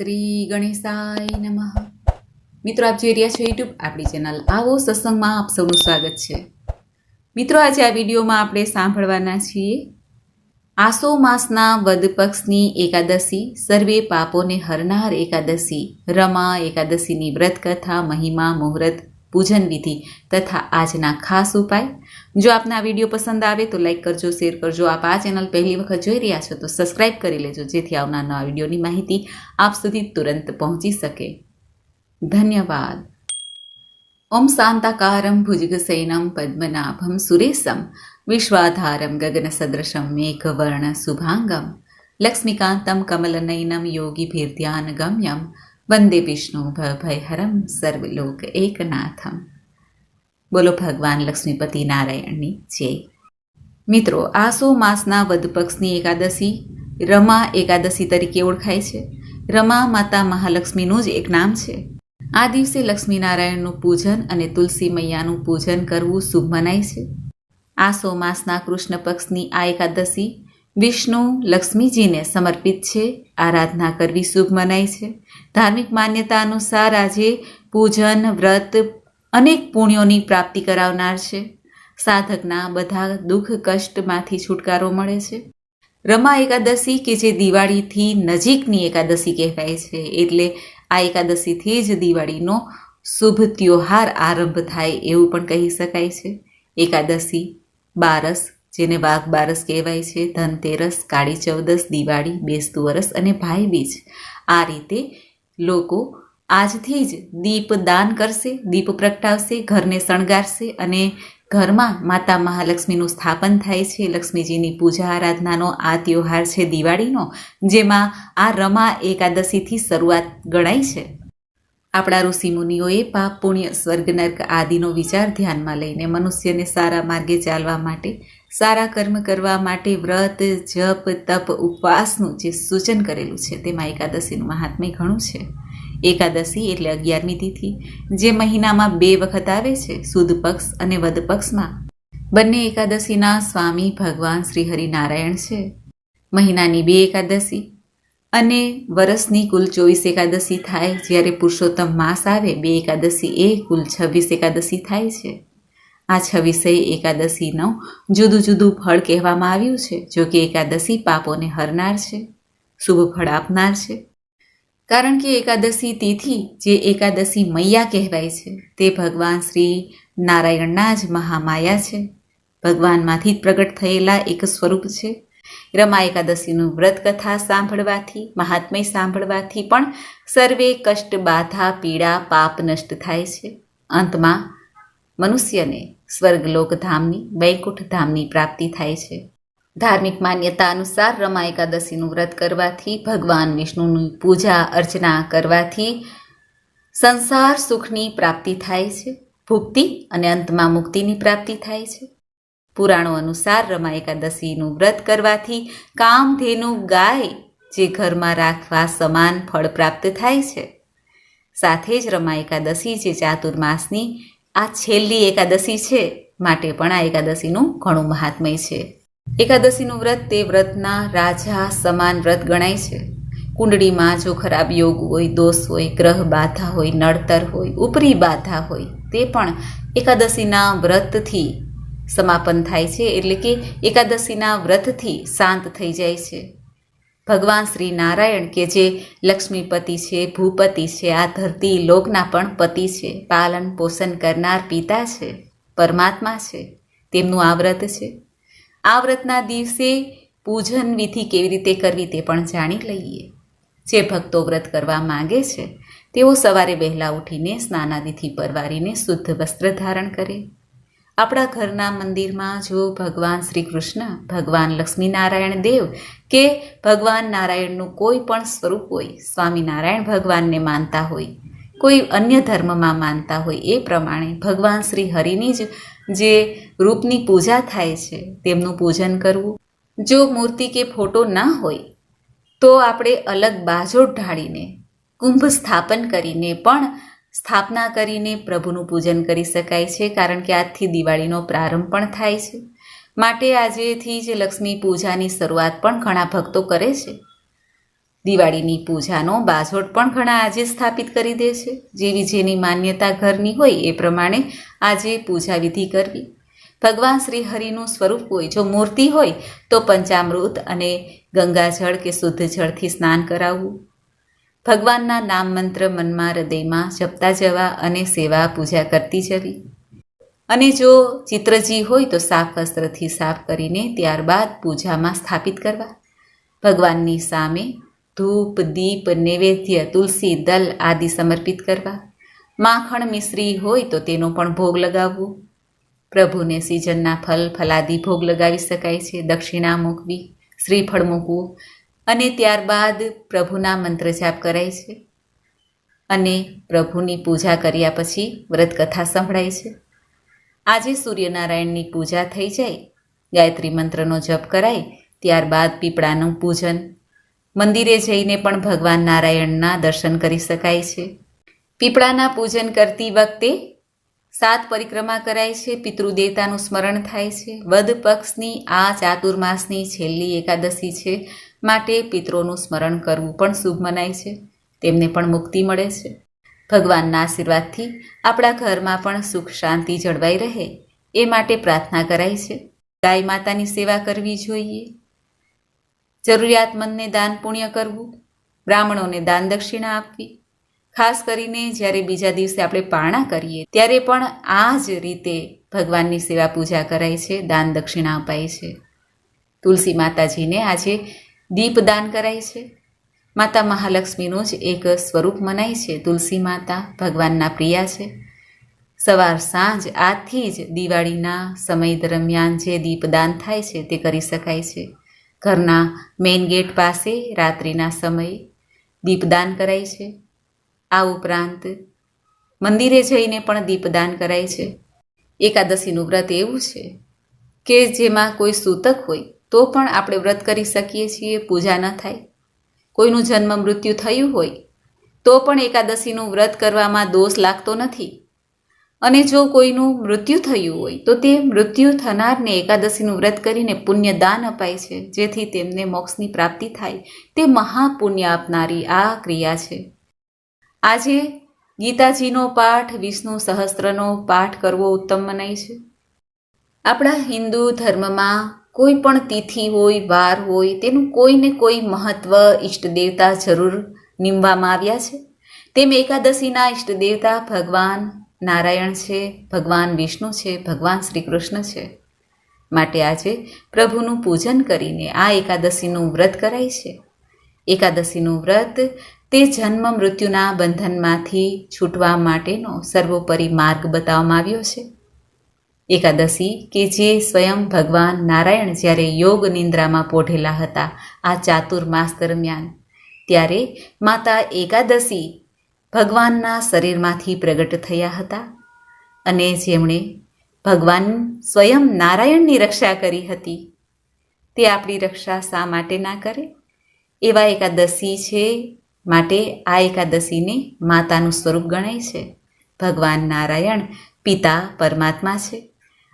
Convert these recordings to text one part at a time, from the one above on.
શ્રી ગણેશાય નમઃ. મિત્રો, આપ જોઈ રહ્યા છો યુટ્યુબ આપણી ચેનલ આવો સત્સંગમાં આપ સૌનું સ્વાગત છે. મિત્રો, આજે આ વિડીયોમાં આપણે સાંભળવાના છીએ, આસો માસના વદ પક્ષની એકાદશી, સર્વે પાપોને હરનાર એકાદશી, રમા એકાદશીની વ્રત કથા મહિમા, મુહૂર્ત પૂજન વિધિ તથા આજના ખાસ ઉપાય. જો આપને આ વીડિયો પસંદ આવે તો લાઈક કરજો, શેર કરજો. આપ આ ચેનલ પહેલી વખત જોઈ રહ્યા છો તો સબસ્ક્રાઇબ કરી લેજો, જેથી આવનાર નવા વિડીયોની માહિતી આપ સુધી તુરંત પહોંચી શકે. ધન્યવાદ. ઓમ શાંતાકારમ ભુજગસૈનમ પદ્મનાભમ સુરેશમ. વિશ્વાધારમ ગગનસદૃશમ મેઘવર્ણ શુભાંગમ. લક્ષ્મીકાંતમ કમલનયનમ યોગીભીર્ધ્યાન ગમ્યમ વંદે વિષ્ણુ ભયહરમ સર્વલોક એકનાથમ. બોલો ભગવાન લક્ષ્મીપતિ નારાયણની જય. મિત્રો આસો માસના વધપક્ષની એકાદશી રમા એકાદશી તરીકે ઓળખાય છે. રમા માતા મહાલક્ષ્મીનું જ એક નામ છે. આ દિવસે લક્ષ્મીનારાયણનું પૂજન અને તુલસી મૈયાનું પૂજન કરવું શુભ મનાય છે. આસો માસના કૃષ્ણ પક્ષની આ એકાદશી વિષ્ણુ લક્ષ્મીજીને સમર્પિત છે, આરાધના કરવી શુભ મનાય છે. ધાર્મિક માન્યતા અનુસાર આજે પૂજન, વ્રત અનેક પુણ્યોની પ્રાપ્તિ કરાવનાર છે. સાધકના બધા દુઃખ, કષ્ટમાંથી છુટકારો મળે છે. રમા એકાદશી કે જે દિવાળીથી નજીકની એકાદશી કહેવાય છે, એટલે આ એકાદશીથી જ દિવાળીનો શુભ ત્યોહાર આરંભ થાય એવું પણ કહી શકાય છે. એકાદશી, બારસ જેને વાઘ બારસ કહેવાય છે, ધનતેરસ, કાળી ચૌદસ, દિવાળી, બેસતું વરસ અને ભાઈ બીજ. આ રીતે લોકો આજથી જ દીપ દાન કરશે, દીપ પ્રગટાવશે, ઘરને શણગારશે અને ઘરમાં માતા મહાલક્ષ્મીનું સ્થાપન થાય છે. લક્ષ્મીજીની પૂજા આરાધનાનો આ તહેવાર છે દિવાળીનો, જેમાં આ રમા એકાદશીથી શરૂઆત ગણાય છે. આપણા ઋષિમુનિઓએ પાપ પુણ્ય, સ્વર્ગ, નર્ક આદિનો વિચાર ધ્યાનમાં લઈને મનુષ્યને સારા માર્ગે ચાલવા માટે સારા કર્મ કરવા માટે વ્રત, જપ, તપ, ઉપવાસનું જે સૂચન કરેલું છે, તેમાં એકાદશીનું મહાત્મ્ય ઘણું છે. એકાદશી એટલે અગિયારમી તિથિ, જે મહિનામાં બે વખત આવે છે, સુદ પક્ષ અને વદ પક્ષમાં. બંને એકાદશીના સ્વામી ભગવાન શ્રી હરિનારાયણ છે. મહિનાની બે એકાદશી અને વરસની કુલ ચોવીસ એકાદશી થાય, જ્યારે પુરુષોત્તમ માસ આવે, બે એકાદશી એ કુલ છવ્વીસ એકાદશી થાય છે. આ છવ્વીસે એકાદશીનો જુદું જુદું ફળ કહેવામાં આવ્યું છે, જો કે એકાદશી પાપોને હરનાર છે, શુભ ફળ આપનાર છે. કારણ કે એકાદશી તિથિ જે એકાદશી મૈયા કહેવાય છે, તે ભગવાન શ્રી નારાયણના જ મહામાયા છે. ભગવાનમાંથી જ પ્રગટ થયેલા એક સ્વરૂપ છે. રમા એકાદશીનું વ્રત કથા સાંભળવાથી, મહાત્મય સાંભળવાથી પણ સર્વે કષ્ટ બાધા પીડા પાપ નષ્ટ થાય છે. અંતમાં મનુષ્યને સ્વર્ગલોક ધામની વૈકુંઠ ધામની પ્રાપ્તિ થાય છે. ધાર્મિક માન્યતા અનુસાર રમા એકાદશીનું વ્રત કરવાથી, ભગવાન વિષ્ણુની પૂજા અર્ચના કરવાથી સંસાર સુખની પ્રાપ્તિ થાય છે, ભુક્તિ અને અંતમાં મુક્તિની પ્રાપ્તિ થાય છે. પુરાણો અનુસાર રમા એકાદશીનું વ્રત કરવાથી કામધેનુ ગાય જે ઘરમાં રાખવા સમાન ફળ પ્રાપ્ત થાય છે. સાથે જ રમા એકાદશી જે ચાતુર્માસની આ છેલ્લી એકાદશી છે માટે પણ આ એકાદશીનું ઘણું મહાત્મય છે. એકાદશીનું વ્રત તે વ્રતના રાજા સમાન વ્રત ગણાય છે. કુંડળીમાં જો ખરાબ યોગ હોય, દોષ હોય, ગ્રહ બાધા હોય નડતર હોય, ઉપરી બાધા હોય, તે પણ એકાદશીના વ્રતથી સમાપન થાય છે. એટલે કે એકાદશીના વ્રતથી શાંત થઈ જાય છે. ભગવાન શ્રી નારાયણ કે જે લક્ષ્મીપતિ છે, ભૂપતિ છે, આ ધરતી લોકના પણ પતિ છે. પાલન પોષણ કરનાર પિતા છે, પરમાત્મા છે, તેમનું આ વ્રત છે. આ વ્રતના દિવસે પૂજન વિધિ કેવી રીતે કરવી તે પણ જાણી લઈએ. જે ભક્તો વ્રત કરવા માંગે છે, તેઓ સવારે વહેલા ઉઠીને સ્નાનાદિથી પરવારીને શુદ્ધ વસ્ત્ર ધારણ કરે. આપણા ઘરના મંદિરમાં જો ભગવાન શ્રી કૃષ્ણ ભગવાન લક્ષ્મીનારાયણ દેવ કે ભગવાન નારાયણનું કોઈ પણ સ્વરૂપ હોય, સ્વામિનારાયણ ભગવાનને માનતા હોય, કોઈ અન્ય ધર્મમાં માનતા હોય, એ પ્રમાણે ભગવાન શ્રી હરિની જ જે રૂપની પૂજા થાય છે, તેમનું પૂજન કરવું. જો મૂર્તિ કે ફોટો ના હોય, તો આપણે અલગ બાજોટ ઢાળીને કુંભ સ્થાપન કરીને પણ સ્થાપના કરીને પ્રભુનું પૂજન કરી શકાય છે, કારણ કે આજથી દિવાળીનો પ્રારંભ પણ થાય છે. માટે આજેથી જ લક્ષ્મી પૂજાની શરૂઆત પણ ઘણા ભક્તો કરે છે. દિવાળીની પૂજાનો બાજોટ પણ ઘણા આજે સ્થાપિત કરી દે છે. જેવી જેની માન્યતા ઘરની હોય એ પ્રમાણે આજે પૂજા વિધિ કરવી. ભગવાન શ્રી હરિનું સ્વરૂપ હોય, જો મૂર્તિ હોય, તો પંચામૃત અને ગંગાજળ કે શુદ્ધ જળથી સ્નાન કરાવવું. ભગવાનના નામ મંત્ર મનમાં હૃદયમાં જપતા જવા અને સેવા પૂજા કરતી જવી. અને જો ચિત્રજી હોય તો સાફ વસ્ત્રથી સાફ કરીને ત્યારબાદ પૂજામાં સ્થાપિત કરવા. ભગવાનની સામે ધૂપ, દીપ, નૈવેદ્ય, તુલસી, દલ આદિ સમર્પિત કરવા. માખણ મિશ્રી હોય તો તેનો પણ ભોગ લગાવવો. પ્રભુને સિઝનના ફલ, ફલાદી ભોગ લગાવી શકાય છે. દક્ષિણા મૂકવી, શ્રીફળ મૂકવું અને ત્યારબાદ પ્રભુના મંત્ર જાપ કરાય છે. અને પ્રભુની પૂજા કર્યા પછી વ્રતકથા સંભળાય છે. આજે સૂર્યનારાયણની પૂજા થઈ જાય, ગાયત્રી મંત્રનો જપ કરાય, ત્યારબાદ પીપળાનું પૂજન. મંદિરે જઈને પણ ભગવાન નારાયણના દર્શન કરી શકાય છે. પીપળાના પૂજન કરતી વખતે સાત પરિક્રમા કરાય છે, પિતૃદેવતાનું સ્મરણ થાય છે. વધ પક્ષની આ ચાતુર્માસની છેલ્લી એકાદશી છે માટે પિતૃનું સ્મરણ કરવું પણ શુભ મનાય છે. તેમને પણ મુક્તિ મળે છે. ભગવાનના આશીર્વાદથી આપણા ઘરમાં પણ સુખ શાંતિ જળવાઈ રહે, એ માટે પ્રાર્થના કરાય છે. ગાય માતાની સેવા કરવી જોઈએ. જરૂરિયાતમંદને દાન પુણ્ય કરવું, બ્રાહ્મણોને દાન દક્ષિણા આપવી ખાસ કરીને જ્યારે બીજા દિવસે આપણે પારણા કરીએ, ત્યારે પણ આ જ રીતે ભગવાનની સેવા પૂજા કરાય છે, દાન દક્ષિણા અપાય છે. તુલસી માતાજીને આજે દીપદાન કરાય છે. માતા મહાલક્ષ્મીનું જ એક સ્વરૂપ મનાય છે. તુલસી માતા ભગવાનના પ્રિયા છે. સવાર સાંજ આથી જ દિવાળીના સમય દરમિયાન જે દીપદાન થાય છે, તે કરી શકાય છે. ઘરના મેઇન ગેટ પાસે રાત્રિના સમયે દીપદાન કરાય છે. આ ઉપરાંત મંદિરે જઈને પણ દીપદાન કરાય છે. એકાદશીનું વ્રત એવું છે કે જેમાં કોઈ સૂતક હોય તો પણ આપણે વ્રત કરી શકીએ છીએ, પૂજા ન થાય. કોઈનું જન્મ મૃત્યુ થયું હોય તો પણ એકાદશીનું વ્રત કરવામાં દોષ લાગતો નથી. અને જો કોઈનું મૃત્યુ થયું હોય તો તે મૃત્યુ થનારને એકાદશીનું વ્રત કરીને પુણ્યદાન અપાય છે, જેથી તેમને મોક્ષની પ્રાપ્તિ થાય. તે મહાપુણ્ય આપનારી આ ક્રિયા છે. આજે ગીતાજીનો પાઠ, વિષ્ણુ સહસ્ત્રનો પાઠ કરવો ઉત્તમ મનાય છે. આપણા હિન્દુ ધર્મમાં કોઈ પણ તિથિ હોય, વાર હોય, તેનું કોઈને કોઈ મહત્વ ઈષ્ટદેવતા જરૂર નીમવામાં આવ્યા છે. તેમ એકાદશીના ઈષ્ટદેવતા ભગવાન નારાયણ છે, ભગવાન વિષ્ણુ છે, ભગવાન શ્રી કૃષ્ણ છે. માટે આજે પ્રભુનું પૂજન કરીને આ એકાદશીનું વ્રત કરાય છે. એકાદશીનું વ્રત તે જન્મ મૃત્યુના બંધનમાંથી છૂટવા માટેનો સર્વોપરી માર્ગ બતાવવામાં આવ્યો છે. એકાદશી કે જે સ્વયં ભગવાન નારાયણ જ્યારે યોગ નિંદ્રામાં પોઢેલા હતા આ ચાતુર્માસ દરમિયાન, ત્યારે માતા એકાદશી ભગવાનના શરીરમાંથી પ્રગટ થયા હતા અને જેમણે ભગવાન સ્વયં નારાયણની રક્ષા કરી હતી, તે આપણી રક્ષા શા માટે ના કરે? એવા એકાદશી છે માટે આ એકાદશીને માતાનું સ્વરૂપ ગણાય છે. ભગવાન નારાયણ પિતા પરમાત્મા છે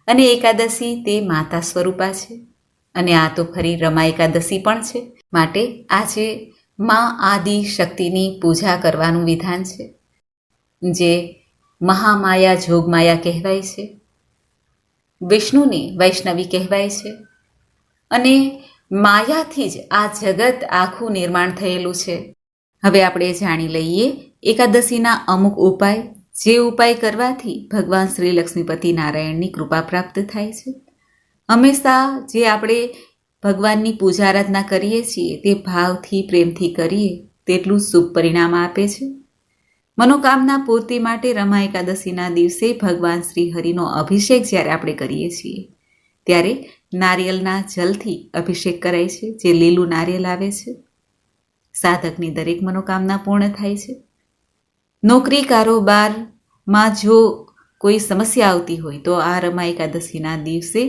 અને એકાદશી તે માતા સ્વરૂપા છે. અને આ તો ફરી રમા એકાદશી પણ છે. માટે આજે મા આદિ શક્તિની પૂજા કરવાનું વિધાન છે. જે મહામાયા જોગમાયા કહેવાય છે. વિષ્ણુને વૈષ્ણવી કહેવાય છે. અને માયાથી જ આ જગત આખું નિર્માણ થયેલું છે. હવે આપણે જાણી લઈએ એકાદશીના અમુક ઉપાય. જે ઉપાય કરવાથી ભગવાન શ્રી લક્ષ્મીપતિ નારાયણની કૃપા પ્રાપ્ત થાય છે. હંમેશા જે આપણે ભગવાનની પૂજા આરાધના કરીએ છીએ તે ભાવથી, પ્રેમથી કરીએ તેટલું શુભ પરિણામ આપે છે. મનોકામના પૂર્તિ માટે રમા એકાદશીના દિવસે ભગવાન શ્રી હરિનો અભિષેક જ્યારે આપણે કરીએ છીએ, ત્યારે નારિયેલના જલથી અભિષેક કરાય છે, જે લીલું નારિયેલ આવે છે. સાધકની દરેક મનોકામના પૂર્ણ થાય છે. નોકરી કારોબારમાં જો કોઈ સમસ્યા આવતી હોય તો આ રમા એકાદશીના દિવસે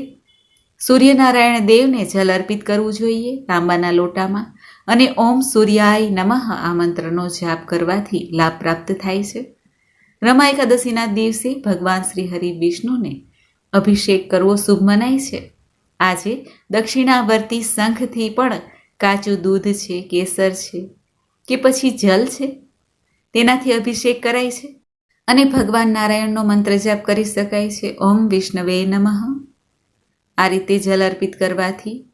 સૂર્યનારાયણ દેવને જલ અર્પિત કરવું જોઈએ તાંબાના લોટામાં અને ઓમ સૂર્યાય નમઃ આ મંત્રનો જાપ કરવાથી લાભ પ્રાપ્ત થાય છે. રમા એકાદશીના દિવસે ભગવાન શ્રી હરિ વિષ્ણુને અભિષેક કરવો શુભ મનાય છે. આજે દક્ષિણાવર્તી શંખથી પણ કાચું દૂધ છે, કેસર છે, કે પછી જલ છે? તેનાથી અભિષેક કરાય છે? અને ભગવાન નારાયણનો મંત્ર જાપ કરી શકાય છે? ઓમ વિષ્ણવે નમઃ. આ રીતે જલ અર્પિત કરવાથી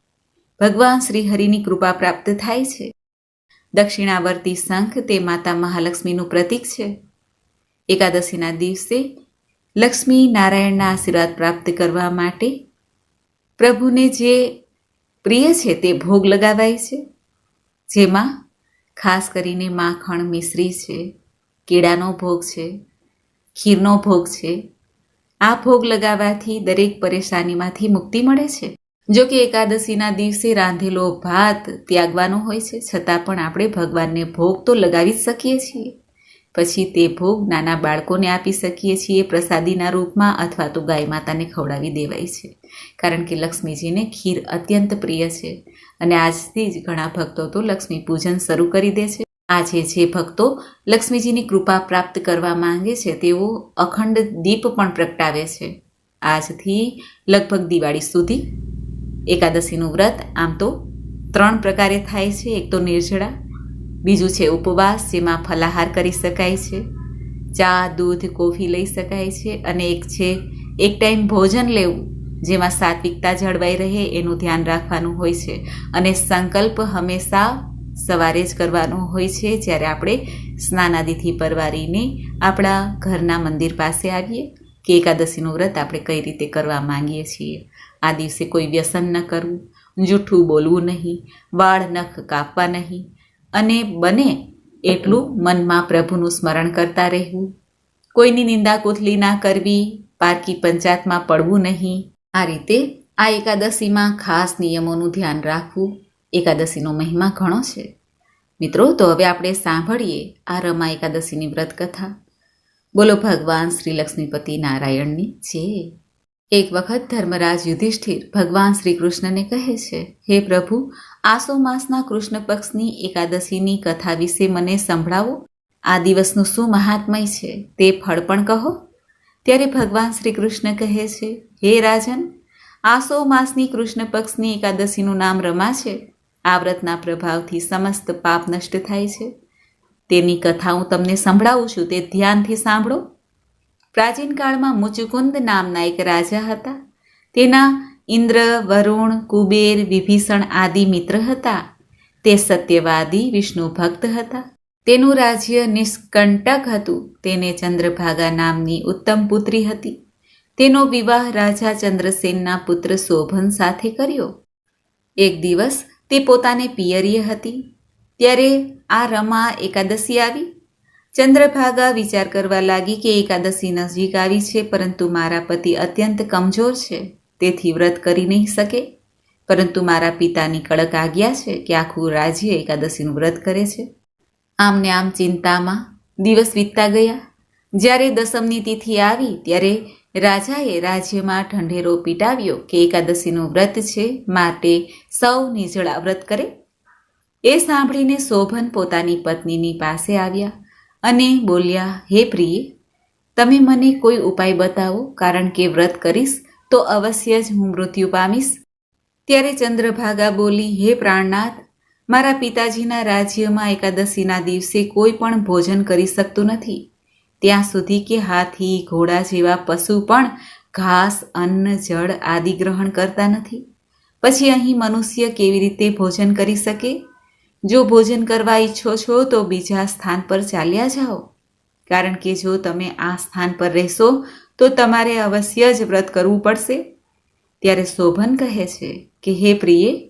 ભગવાન શ્રી હરિની કૃપા પ્રાપ્ત થાય છે. દક્ષિણાવર્તી શંખ તે માતા મહાલક્ષ્મીનું પ્રતીક છે. એકાદશીના દિવસે લક્ષ્મી નારાયણના આશીર્વાદ પ્રાપ્ત કરવા માટે પ્રભુને જે પ્રિય છે તે ભોગ લગાવાય છે? જેમાં ખાસ કરીને માખણ મિશ્રી છે, કેળાનો ભોગ છે, ખીરનો ભોગ છે, આ ભોગ લગાવવાથી દરેક પરેશાનીમાંથી મુક્તિ મળે છે? જો કે એકાદશીના દિવસે રાંધેલો ભાત ત્યાગવાનો હોય છે, છતાં પણ આપણે ભગવાનને ભોગ તો લગાવી જ શકીએ છીએ. પછી તે ભોગ નાના બાળકોને આપી શકીએ છીએ પ્રસાદીના રૂપમાં અથવા તો ગાય માતાને ખવડાવી દેવાય છે. કારણ કે લક્ષ્મીજીને ખીર અત્યંત પ્રિય છે અને આજથી જ ઘણા ભક્તો તો લક્ષ્મી પૂજન શરૂ કરી દે છે. આજે જે ભક્તો લક્ષ્મીજીની કૃપા પ્રાપ્ત કરવા માંગે છે તેઓ અખંડ દીપ પણ પ્રગટાવે છે. આજથી લગભગ દિવાળી સુધી એકાદશીનું વ્રત આમ તો ત્રણ પ્રકારે થાય છે. એક તો નિર્જળા બીજું છે ઉપવાસ, જેમાં ફલાહાર કરી શકાય છે. ચા, દૂધ, કોફી લઈ શકાય છે અને એક છે, એક ટાઈમ ભોજન લેવું, જેમાં સાત્વિકતા જળવાઈ રહે એનું ધ્યાન રાખવાનું હોય છે. અને સંકલ્પ હંમેશા સવારે જ કરવાનો હોય છે, જ્યારે આપણે સ્નાનાદિથી પરવારીને આપણા ઘરના મંદિર પાસે આવીએ કે એકાદશીનું વ્રત આપણે કઈ રીતે કરવા માંગીએ છીએ. આ દિવસે કોઈ વ્યસન ન કરવું, જૂઠું બોલવું નહીં, વાળ નખ કાપવા નહીં અને બને એટલું મનમાં પ્રભુનું સ્મરણ કરતા રહેવું. કોઈની નિંદા કોથલી ના કરવી, પારકી પંચાયતમાં પડવું નહીં. આ રીતે આ એકાદશીમાં ખાસ નિયમોનું ધ્યાન રાખવું એકાદશીનો મહિમા ઘણો છે. મિત્રો, તો હવે આપણે સાંભળીએ આ રમા એકાદશીની વ્રત કથા બોલો, ભગવાન શ્રી લક્ષ્મીપતિ નારાયણની છે એક વખત ધર્મરાજ યુધિષ્ઠિર ભગવાન શ્રી કૃષ્ણને કહે છે, હે પ્રભુ આસો માસના કૃષ્ણ પક્ષની એકાદશીની કથા વિશે મને સંભળાવો. આ દિવસનું શું મહાત્મય છે તે ફળ પણ કહો. ત્યારે ભગવાન શ્રી કૃષ્ણ કહે છે, હે રાજન, આસો માસની કૃષ્ણ પક્ષની એકાદશીનું નામ રમા છે. આ વ્રતના પ્રભાવથી સમસ્ત પાપ નષ્ટ થાય છે. તેની કથા હું તમને સંભળાવું છું, તે ધ્યાનથી સાંભળો. પ્રાચીન કાળમાં મુચુકુંદ નામના એક રાજા હતા. તેના ઇન્દ્ર, વરુણ, કુબેર, વિભીષણ આદિ મિત્ર હતા. તે સત્યવાદી, વિષ્ણુ ભક્ત હતા. તેનું રાજ્ય નિષ્કંટક હતું. તેને ચંદ્રભાગા નામની ઉત્તમ પુત્રી હતી. તેનો વિવાહ રાજા ચંદ્રસેનના પુત્ર શોભન સાથે કર્યો. એક દિવસ તે પોતાને પિયરીએ હતી. ત્યારે આ રમા એકાદશી આવી. ચંદ્રભાગા વિચાર કરવા લાગી કે એકાદશી નજીક આવી છે, પરંતુ મારા પતિ અત્યંત કમજોર છે. તેથી વ્રત કરી નહીં શકે. પરંતુ મારા પિતાની કડક આજ્ઞા છે કે આખું રાજ્ય એકાદશીનું વ્રત કરે છે. આમને આમ ચિંતામાં દિવસ વીતતા ગયા. જ્યારે દસમની તિથિ આવી, ત્યારે રાજાએ રાજ્યમાં ઠંડેરો પીટાવ્યો કે એકાદશીનું વ્રત છે માટે સૌ નિજળા વ્રત કરે. એ સાંભળીને શોભન પોતાની પત્નીની પાસે આવ્યા અને બોલ્યા, હે પ્રિય, તમે મને કોઈ ઉપાય બતાવો, કારણ કે વ્રત કરીશ તો અવશ્ય જ હું મૃત્યુ પામીશ. ત્યારે ચંદ્રભાગા બોલી, હે પ્રાણનાથ, મારા પિતાજીના રાજ્યમાં એકાદશીના દિવસે કોઈ પણ ભોજન કરી શકતું નથી. ત્યાં સુધી કે હાથી, ઘોડા જેવા પશુ પણ ઘાસ, અન્ન, જળ આદિ ગ્રહણ કરતા નથી. પછી અહીં મનુષ્ય કેવી રીતે ભોજન કરી શકે? જો ભોજન કરવા ઈચ્છો છો તો બીજા સ્થાન પર ચાલ્યા જાઓ. કારણ કે જો તમે આ સ્થાન પર રહેશો તો તમારે અવશ્ય જ વ્રત કરવું પડશે. ત્યારે શોભન કહે છે કે, હે પ્રિય,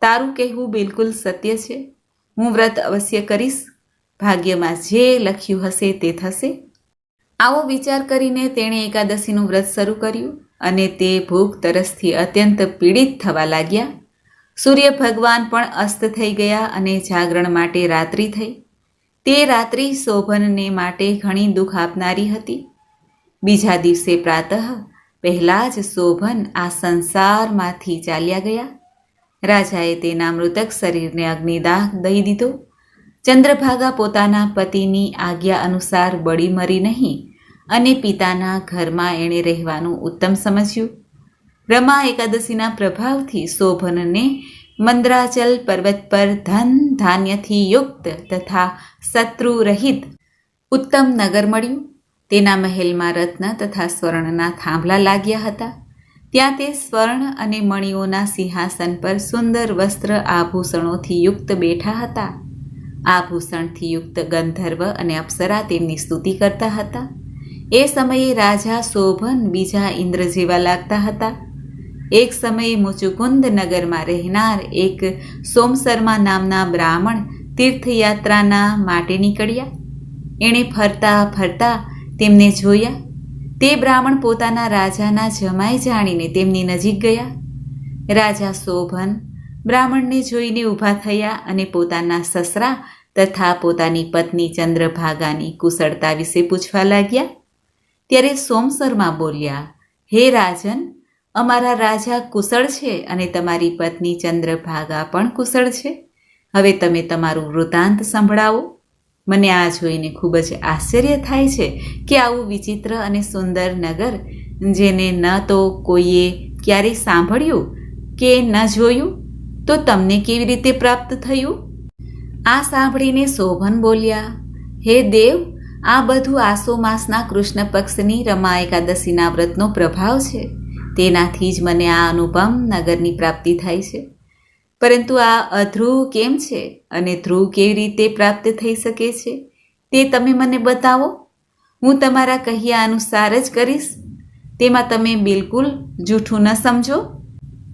તારું કહેવું બિલકુલ સત્ય છે. હું વ્રત અવશ્ય કરીશ. ભાગ્યમાં જે લખ્યું હશે તે થશે. આવો વિચાર કરીને તેણે એકાદશીનું વ્રત શરૂ કર્યું અને તે ભૂખ તરસથી અત્યંત પીડિત થવા લાગ્યા. સૂર્ય ભગવાન પણ અસ્ત થઈ ગયા અને જાગરણ માટે રાત્રિ થઈ. તે રાત્રિ શોભનને માટે ઘણી દુઃખ આપનારી હતી. બીજા દિવસે પ્રાતઃ પહેલાં જ શોભન આ સંસારમાંથી ચાલ્યા ગયા. રાજાએ તેના મૃતક શરીરને અગ્નિદાહ દઈ દીધો. ચંદ્રભાગા પોતાના પતિની આજ્ઞા અનુસાર બળી મરી નહીં અને પિતાના ઘરમાં એણે રહેવાનું ઉત્તમ સમજ્યું. રમા એકાદશીના પ્રભાવથી શોભનને મંદ્રાચલ પર્વત પર ધન ધાન્યથી યુક્ત તથા શત્રુરહિત ઉત્તમ નગર મળ્યું. તેના મહેલમાં રત્ન તથા સ્વર્ણના થાંભલા લાગ્યા હતા. ત્યાં તે સ્વર્ણ અને મણિઓના સિંહાસન પર સુંદર વસ્ત્ર આભૂષણોથી યુક્ત બેઠા હતા. આભૂષણથી યુક્ત ગંધર્વ અને અપ્સરા તેમની સ્તુતિ કરતા હતા. એ સમયે રાજા શોભન બીજા ઇન્દ્ર જેવા લાગતા હતા. એક સમયે મુચુકુંદ નગરમાં રહેનાર એક સોમસરમા નામના બ્રાહ્મણ તીર્થયાત્રાના માટે નીકળ્યા. એણે ફરતા ફરતા તેમને જોયા. તે બ્રાહ્મણ પોતાના રાજાના જમાઈ જાણીને તેમની નજીક ગયા. રાજા શોભન બ્રાહ્મણને જોઈને ઊભા થયા અને પોતાના સસરા તથા પોતાની પત્ની ચંદ્રભાગાની કુશળતા વિશે પૂછવા લાગ્યા. ત્યારે સોમસરમાં બોલ્યા, હે રાજન, અમારા રાજા કુશળ છે અને તમારી પત્ની ચંદ્રભાગા પણ કુશળ છે. હવે તમે તમારું વૃતાંત સંભળાવો. મને આ જોઈને ખૂબ જ આશ્ચર્ય થાય છે કે આવું વિચિત્ર અને સુંદર નગર, જેને ન તો કોઈએ ક્યારેય સાંભળ્યું કે ન જોયું, તો તમને કેવી રીતે પ્રાપ્ત થયું? આ સાંભળીને શોભન બોલ્યા, હે દેવ, આ બધું આસો માસના કૃષ્ણ પક્ષની રમા એકાદશીના વ્રતનો પ્રભાવ છે. તેનાથી જ મને આ અનુપમ નગરની પ્રાપ્તિ થાય છે. પરંતુ આ અધ્રુવ કેમ છે? અને ધ્રુવ કેવી રીતે પ્રાપ્ત થઈ શકે છે? તે તમે મને બતાવો. હું તમારા કહ્યા અનુસાર જ કરીશ. તેમાં તમે બિલકુલ જૂઠું ન સમજો.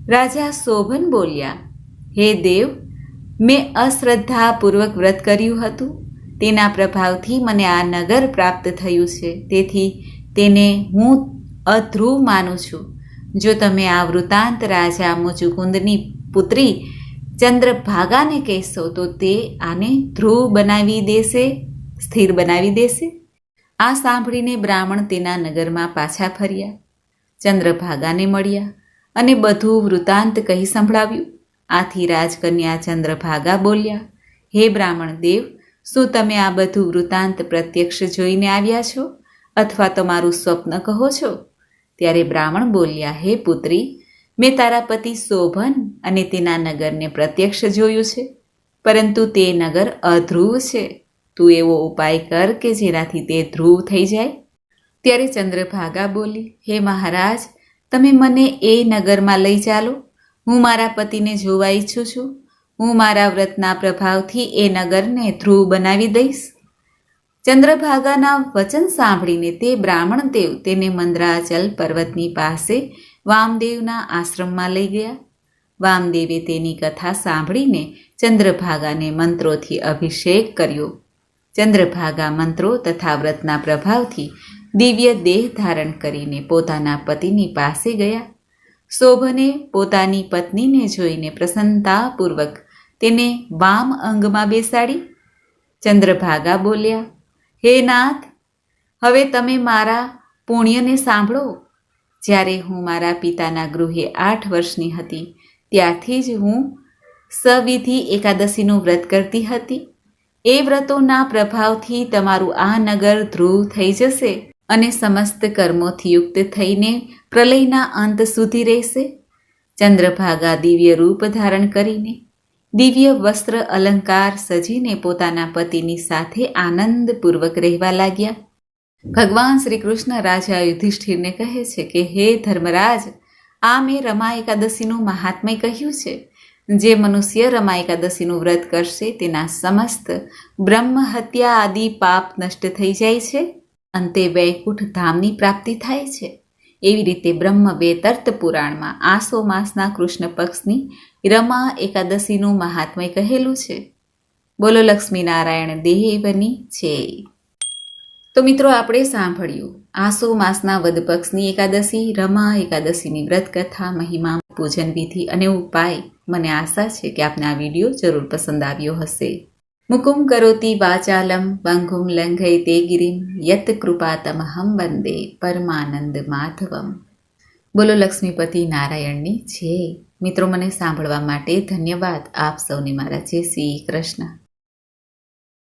રાજા શોભન બોલ્યા, હે દેવ, મેં અશ્રદ્ધાપૂર્વક વ્રત કર્યું હતું. તેના પ્રભાવથી મને આ નગર પ્રાપ્ત થયું છે. તેથી તેને હું અધ્રુવ માનું છું. જો તમે આ વૃતાંત રાજા મુચુકુંદની પુત્રી ચંદ્રભાગાને કહેશો તો તે આને ધ્રુવ બનાવી દેશે, સ્થિર બનાવી દેશે. આ સાંભળીને બ્રાહ્મણ તેના નગરમાં પાછા ફર્યા. ચંદ્રભાગાને મળ્યા અને બધું વૃતાંત કહી સંભળાવ્યું. આથી રાજકન્યા ચંદ્રભાગા બોલ્યા, હે બ્રાહ્મણ દેવ, શું તમે આ બધું વૃતાંત પ્રત્યક્ષ જોઈને આવ્યા છો? અથવા તમારું સ્વપ્ન કહો છો? ત્યારે બ્રાહ્મણ બોલ્યા, હે પુત્રી મેં તારા પતિ શોભન અને તેના નગરને પ્રત્યક્ષ જોયું છે. પરંતુ તે નગર અધ્રુવ છે. તું એવો ઉપાય કર કે જેનાથી તે ધ્રુવ થઈ જાય. ત્યારે ચંદ્રભાગા બોલી, હે મહારાજ, તમે મને એ નગરમાં લઈ ચાલો. હું મારા પતિને જોવા ઈચ્છું છું. હું મારા વ્રતના પ્રભાવથી એ નગરને ધ્રુવ બનાવી દઈશ. ચંદ્રભાગાના વચન સાંભળીને તે બ્રાહ્મણ દેવ તેને મંદ્રાચલ પર્વતની પાસે વામદેવના આશ્રમમાં લઈ ગયા. વામદેવે તેની કથા સાંભળીને ચંદ્રભાગાને મંત્રોથી અભિષેક કર્યો. ચંદ્રભાગા મંત્રો તથા વ્રતના પ્રભાવથી દિવ્ય દેહ ધારણ કરીને પોતાના પતિની પાસે ગયા. શોભને પોતાની પત્નીને જોઈને પ્રસન્નતાપૂર્વક તેને વામ અંગમાં બેસાડી. ચંદ્રભાગા બોલ્યા, હે નાથ, હવે તમે મારા પુણ્યને સાંભળો. જ્યારે હું મારા પિતાના ગૃહે આઠ વર્ષની હતી, ત્યારથી જ હું સવિધિ એકાદશીનું વ્રત કરતી હતી. એ વ્રતોના પ્રભાવથી તમારું આ નગર ધ્રુવ થઈ જશે અને સમસ્ત કર્મોથી યુક્ત થઈને પ્રલયના અંત સુધી રહેશે. ચંદ્રભાગા દિવ્ય રૂપ ધારણ કરીને, દિવ્ય વસ્ત્ર અલંકાર સજીને પોતાના પતિની સાથે આનંદપૂર્વક રહેવા લાગ્યા. ભગવાન શ્રી કૃષ્ણ રાજા યુધિષ્ઠિરને કહે છે કે, હે ધર્મરાજ, આ મેં રમા એકાદશીનું મહાત્મય કહ્યું છે. જે મનુષ્ય રમા એકાદશીનું વ્રત કરશે, તેના સમસ્ત બ્રહ્મ હત્યા આદિ પાપ નષ્ટ થઈ જાય છે. અંતે વૈકુંઠ ધામની પ્રાપ્તિ થાય છે. એવી રીતે બ્રહ્મ વેતર્ત પુરાણમાં આસો માસના કૃષ્ણ પક્ષની રમા એકાદશીનું મહાત્મય કહેલું છે. બોલો લક્ષ્મીનારાયણ દેવની છે તો મિત્રો, આપણે સાંભળ્યું. આસો માસના વદ પક્ષની એકાદશી, રમા એકાદશીની વ્રત કથા મહિમા, પૂજન વિધિ અને ઉપાય. મને આશા છે કે આપને આ વીડિયો જરૂર પસંદ આવ્યો હશે. મુકુમ કરોતી વાચાલમ બંઘુમ લંઘય તે ગિરિમ, યત કૃપાતમહમ વંદે પરમાનંદ માધવમ. બોલો લક્ષ્મીપતિ નારાયણની છે મિત્રો, મને સાંભળવા માટે ધન્યવાદ. આપ સૌને મારા જય શ્રી કૃષ્ણ.